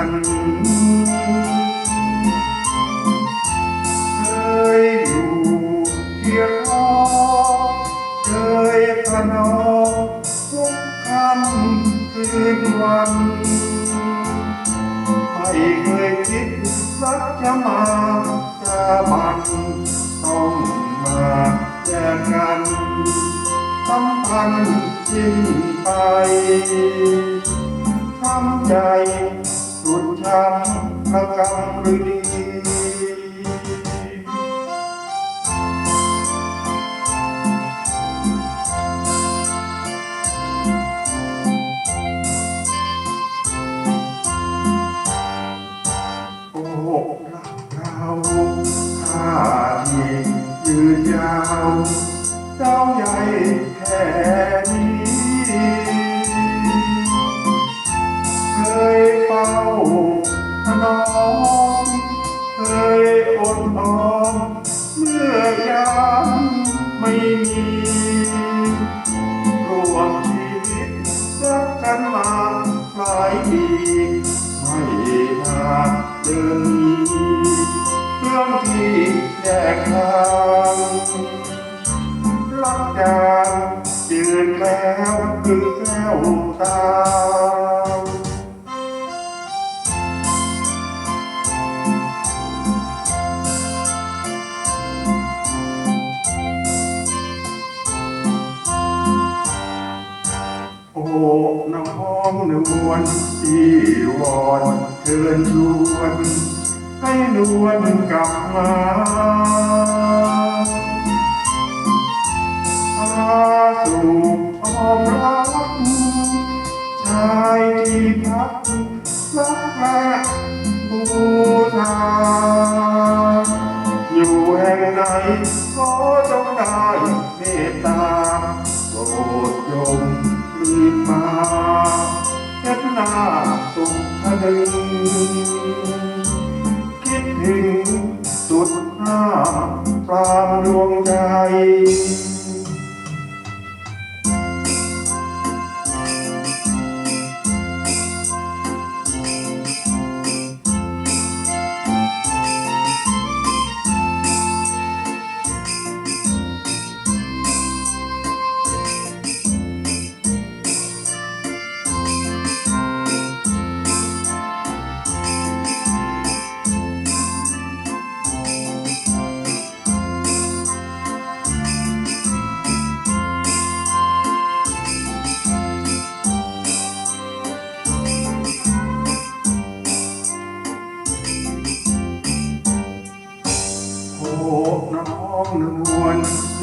ันเคยอยู่เคียงข้อเคยประนอมทุกค่ำคืนวันไม่เคยคิดรักจะมาจะมันต้องมาแยกกันสัมพันธ์สิ้นไปช้ำใจ สุดช้ำระกำรือดีโอ้รักเราข้าที่ยืนยาว เจ้าใหญ่แค่นี้ นอมเคยอดออมเมื่อยามไม่มีรวมชีวิตรักกันมาหลายปีไม่นานเดินมีเรื่องที่แยกทางรักจางยืนแล้วคือแก้วตา องนวลที่วอนเชิญชวนให้นวลกลับมาพาสู่อ้อมรักชายที่พักรักและบูชาอยู่แห่งไหนขอจงได้าสุขทะลึงคิดถึงสุดหน้าปรางดวงใจ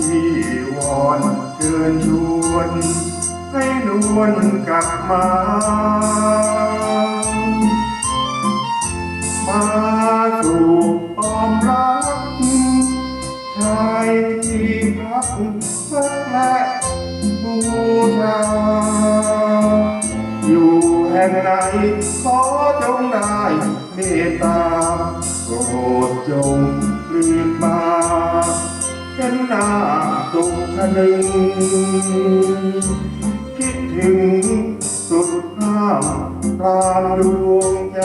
ที่วอนเชิญชวน ให้นวลกลับมา มาสู่อ้อมรักชายที่พักรักและบูชาอยู่แห่งไหนขอจงได้เมตตาโปรดจงรีบมาเห็น หนึ่งคิดถึงสุดห้ามปรามดวงใจ